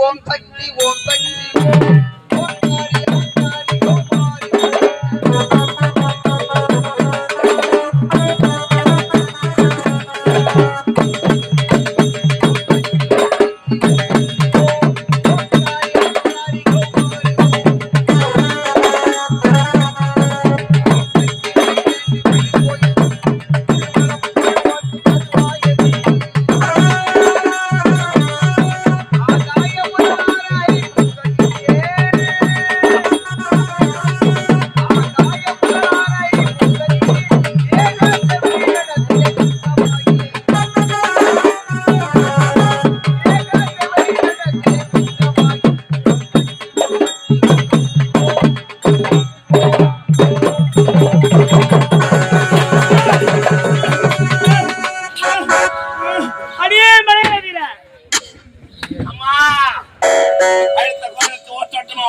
ஓம் சக்தி ஓம் சக்தி ஓம்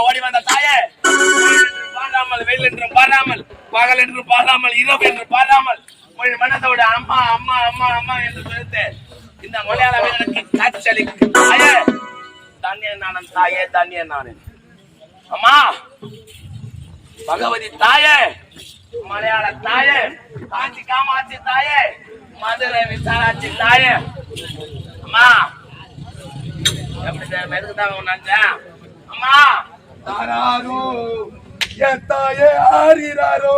ஓடி வந்த தாயே? பாராமல் வெயில் என்று பாராமல் பகல் என்று பாராமல் இரவு என்று பாராமல் மனதோட அம்மா அம்மா அம்மா அம்மா என்று சொல்லிட்டு இந்த மலையாள வீரனுக்கு காட்சியளிக்கு தாயே தண்ணிய நானன் தாயே தண்ணிய நானன் அம்மா பகவதி தாயே மலையாள தாயே காஞ்சி காமாட்சி தாயே மதுரை விசாராட்சி தாயே. அம்மா எப்படி சார் மெதுக்கு தான் நினைச்சேன் அம்மா தாராரோ எத்தாயே ஆறிறாரோ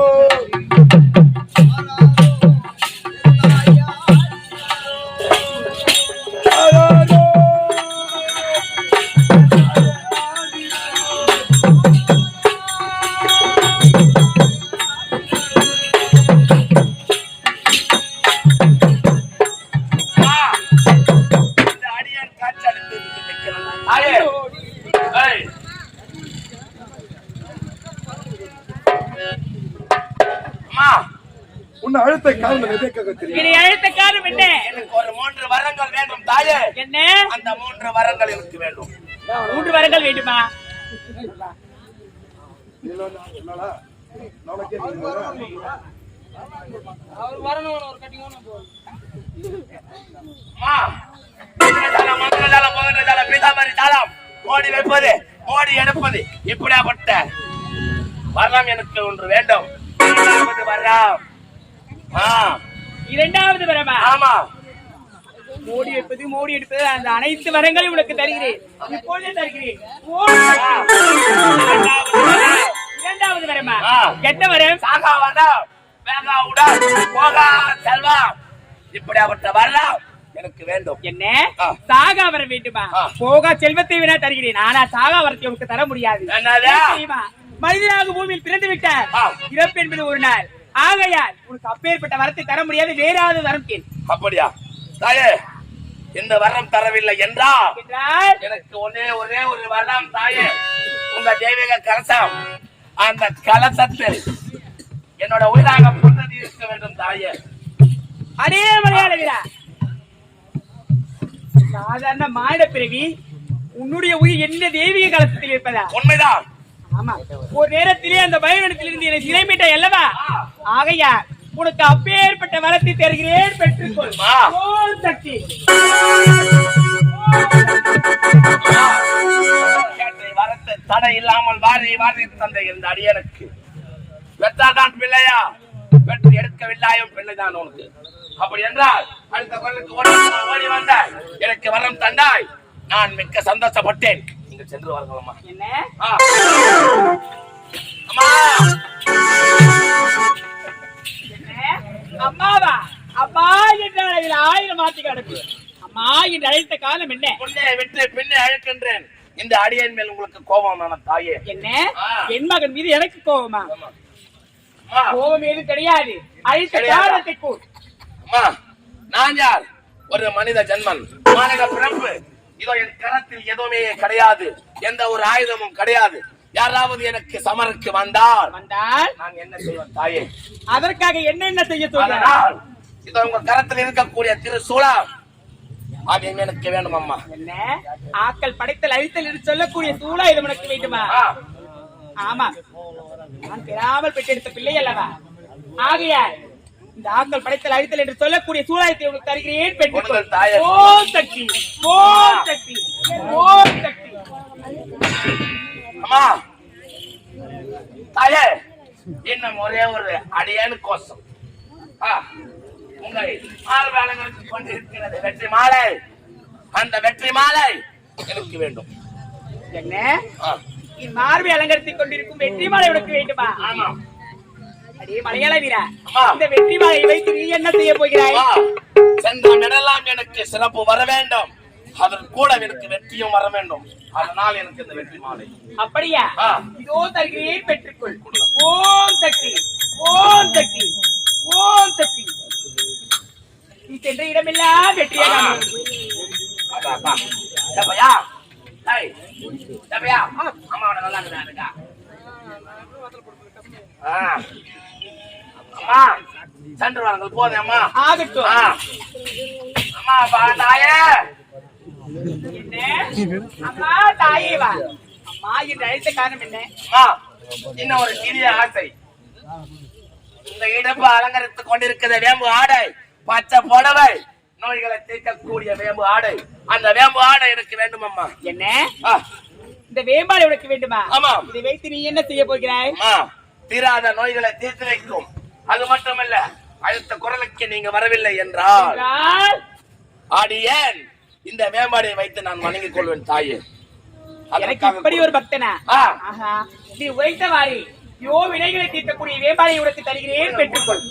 உன்னை அழுத்த காரணம் எதற்காக தெரியும்? என்னை அழைத்த காரணம் என்ன? எனக்கு ஒரு மூன்று வரங்கள் வேண்டும் தாயே. என்ன? அந்த மூன்று வரங்கள் எனக்கு வேண்டும். மூன்று வரங்கள் வேண்டுமா? ஓடி வைப்பது ஓடி எடுப்பது இப்படியாப்பட்ட வரம் எனக்கு ஒன்று வேண்டும். இரண்டாவது வரம் ஆ. இரண்டாவது வரமா ஆமா. மோடி எடுப்பது மோடி எடுப்பது அந்த அனைத்து வரங்களையும் உனக்கு தருகிறேன். இப்பொழுதே தருகிறேன். இரண்டாவது வரம். கெட்ட வரம்? சாகா வரம் வேகா உடல் போகா செல்வம் இப்படியாப்பட்ட வரம் எனக்கு வேண்டும். என்ன. சாகா வர வேண்டுமா. போகா செல்வத்தை வேணா தருகிறேன். ஆனா சாகா வரத்தை உனக்கு தர முடியாது? மனிதனாக பூமியில் பிறந்து விட்டார். இறப்பு என்பது ஒரு நாள். ஆகையால் உனக்கு அப்பேற்பட்ட வரத்தை தர முடியாது வேறாவது வரம் கேள். அப்படியா? தாயே இந்த வரம் தரவில்லை என்றால் எனக்கு ஒரே ஒரே ஒரு வரம் தாயே. உங்க தெய்வீக கலசம் அந்த கலசத்தில் என்னோட உயிராக புன்னதி இருக்க வேண்டும் தாயே. அடே மலையாள வீரா சாதாரண மானிட பிறவி உன்னுடைய உயிர் என்ன தெய்வீக கலசத்தில் இருப்பதா? உண்மைதான். ஒரு நேரத்திலே அந்த பயணத்தில் இருந்து என்னை சிறைமிட்ட அல்லவா? ஆகையா உனக்கு அப்பேற்பட்ட வரத்தை தருகிறேன் பெற்றுக்கொள். சக்தி கேட்டை வரத்தை தடை இல்லாமல் வாரி வாரி தந்த இந்த அடியனுக்கு. வெற்றாதான் பிள்ளையா? வெற்றி எடுக்கவில்லாயும் பிள்ளைதான் உனக்கு. அப்படி என்றால் அடுத்த குரலுக்கு ஓடி ஓடி வந்தாய். எனக்கு வரம் தந்தாய். நான் மிக்க சந்தோஷப்பட்டேன். நீங்கள் சென்று வரலாமா என்ன. அம்மா? அம்மாவா? அப்பா என்றால் அதில் ஆயிரம் மாத்தி கிடக்கு அம்மா என்று அழைத்த காலம் என்ன? முன்னே விட்டு பின்னே அழைக்கின்றேன். இந்த அடியன் மேல் உங்களுக்கு கோபமான தாயே. என்ன. என் மகன் மீது எனக்கு கோபமா? கோபம் எதுவும் கிடையாது. அழைத்த? காரணத்தை கூறு. அம்மா நான் யார்? ஒரு மனித ஜென்மன். மாநில பிறப்பு. இதோ என் கரத்தில் எதுவுமே கிடையாது. எந்த ஒரு ஆயுதமும் கிடையாது. யாராவது எனக்கு சமருக்கு வந்தால் வந்தால் நான் என்ன செய்வேன் தாயே? அதற்காக என்னென்ன செய்ய சொல்றார் அதனால் இதோ உங்க கரத்தில் இருக்கக்கூடிய திரு சூழம் அது எனக்கு வேணும் அம்மா. என்ன? ஆக்கள் படைத்தல் அழித்தல் என்று சொல்லக்கூடிய சூழா இது உனக்கு வேண்டுமா? ஆமா. நான் பெறாமல் பெற்றெடுத்த பிள்ளை அல்லவா? ஆகையால் இந்த ஆக்கள் படைத்தல் அழித்தல் என்று சொல்லக்கூடிய சூழாயத்தை உனக்கு தருகிறேன் பெற்றுக்கொள் சக்தி சக்தி சக்தி. அம்மா தாயே இன்னும் ஒரே ஒரு அடியேனு கோஷம். உங்கள் மார்பேலங்களுக்கு கொண்டிருக்கிறது வெற்றி மாலை. அந்த வெற்றி மாலை எனக்கு வேண்டும். என்ன? மார்பை அலங்கரித்துக் கொண்டிருக்கும் வெற்றி மாலை உனக்கு வேண்டுமா? ஆமாம் அடே மலையாள வீரா அம்மா. இந்த வெற்றி மாலையை வைத்து நீ என்ன செய்ய போகிறாய்? சென்ற மெடலாம் எனக்கு சிறப்பு வர வேண்டும். அதன் கூட எனக்கு வெற்றியும் வர வேண்டும். அதனால் எனக்கு இந்த வெற்றி மாலை. அப்படியா. இதோ தருகிறேன் பெற்றுக்கொள். ஓம் சக்தி ஓம் சக்தி ஓம் சக்தி. நீ சென்ற இடமெல்லாம்? டேய், டப்பையா? அம்மாவோட நல்லா இருக்கா? ஆ. அம்மா, சென்று வாருங்கள் போதும் அம்மா. ஆகட்டும். அம்மா பா தாயே. என்ன அம்மா தாயே வா. அம்மா என்று அழைத்த காரணம் என்ன? இன்னும் ஒரு சிறிய ஆசை. இந்த இடுப்பு அலங்கரித்துக் கொண்டிருக்கிற வேம்பு ஆடை பச்சை புடவை நோய்களை தீர்க்கக்கூடிய வேம்பு ஆடை. அந்த வேம்பு ஆடை எனக்கு வேண்டும் அம்மா. என்ன? இந்த வேம்பாடு உனக்கு வேண்டுமா? ஆமாம். இதை வைத்து நீ என்ன செய்ய போகிறாய்? தீராத நோய்களை தீர்த்து வைக்கும். அது மட்டுமல்ல அடுத்த குரலுக்கு நீங்க வரவில்லை என்றால் ஆடியேன் இந்த வேம்பாடை வைத்து நான் வணங்கிக் கொள்வேன் தாயே. இப்படி ஒரு பக்தனா? நீ உரைத்தவாறே யோ வினைகளை தீர்க்கக்கூடிய வேம்பாடை உனக்கு தருகிறேன் பெற்றுக்கொள்.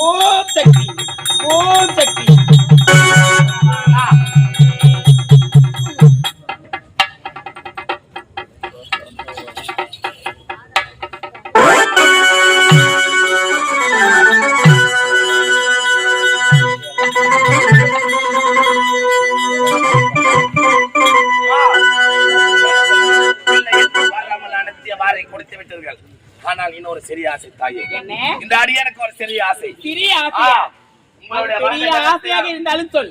ஓம் சக்தி ஓம் சக்தி. ஆசை தாயே என்ன? இந்த அடியனுக்கு ஒரு சிறிய ஆசை. சிறிய ஆ, ஆசையா? உங்களுடைய அது பெரிய ஆசையாக இருந்தாலும் சொல்.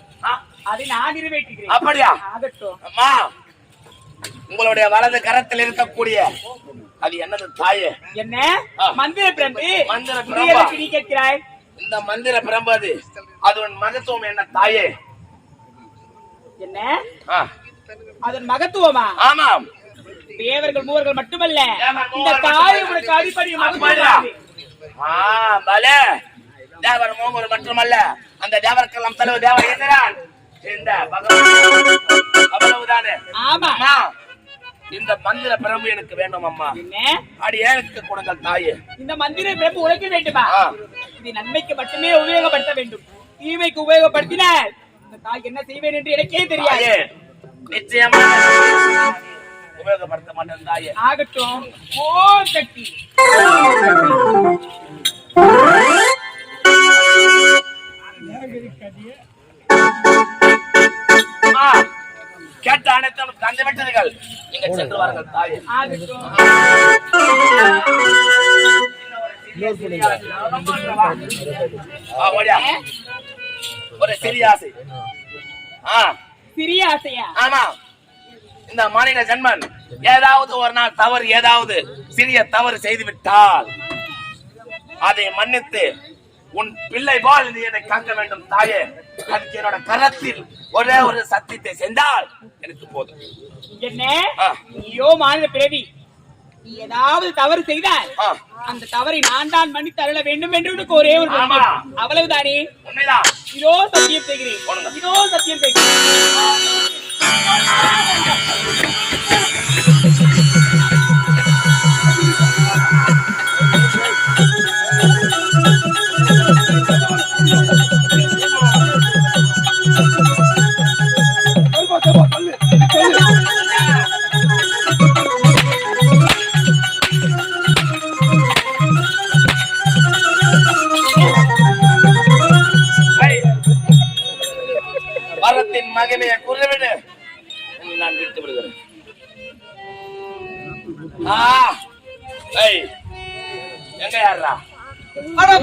அதை நான் நிறைவேற்றுகிறேன். அப்படியா? ஆகட்டும். அம்மா உங்களுடைய வலது கரத்தில் இருக்கக்கூடிய அது என்னது தாயே? என்ன. மந்திர பிரம்பு. மந்திர பிரம்பா. நீ கேட்கிறாய்? இந்த மந்திர பிரம்பது அதன் மகத்துவம் என்ன தாயே? என்ன? அதன் மகத்துவமா? ஆமாம். தேவர்கள் மூவர்கள் மட்டுமல்ல இந்த தாய். உனக்கு அடிப்படை பலே. தேவர் மூவர் மட்டுமல்ல. அந்த தேவருக்கெல்லாம் தலைவர் தேவர் எதிரான் இந்த அவ்வளவுதானே? ஆமா. இந்த மந்திர பிரம்பு எனக்கு வேண்டும் அம்மா. அடி எனக்கு கொடுங்கள் தாயே. இந்த மந்திர பிரம்பு உனக்கு வேண்டுமா. இது நன்மைக்கு மட்டுமே உபயோகப்படுத்த வேண்டும். தீமைக்கு உபயோகப்படுத்தினால் இந்த தாய் என்ன செய்வேன் என்று எனக்கே தெரியாது. நிச்சயமா உபயோகப்படுத்த மாட்டேன் தாயே ஆகட்டும் ஓ சக்தி கேட்ட அனைத்தும் தந்து விட்டீர்கள் நீங்க சென்று வாருங்கள் தாயே. ஒரு சிறிய ஆசை. சிறிய ஆசையா? ஆமா. இந்த மாநில ஜன்மன் ஏதாவது ஒரு நாள் தவறு ஏதாவது சிறிய தவறு செய்து விட்டால் அதை மன்னித்து உன் பிள்ளை போல் நீ என்னை காக்க வேண்டும் தாயே. அதுக்கு என்னோட கரத்தில் ஒரே ஒரு சத்தியத்தை சென்றால் எனக்கு போதும். என்ன. நீயோ மாநில பிறவி நீ ஏதாவது தவறு செய்தால் அந்த தவறை நான் தான் மன்னித்து அருள வேண்டும் என்று உனக்கு ஒரே ஒரு. அவ்வளவுதானே? உண்மைதான். இதோ சத்தியம் செய்கிறேன். இதோ சத்தியம் செய்கிறேன். மகிமையை குறிவிடு நான் விட்டு விடுகிறேன் எங்க யாரா அட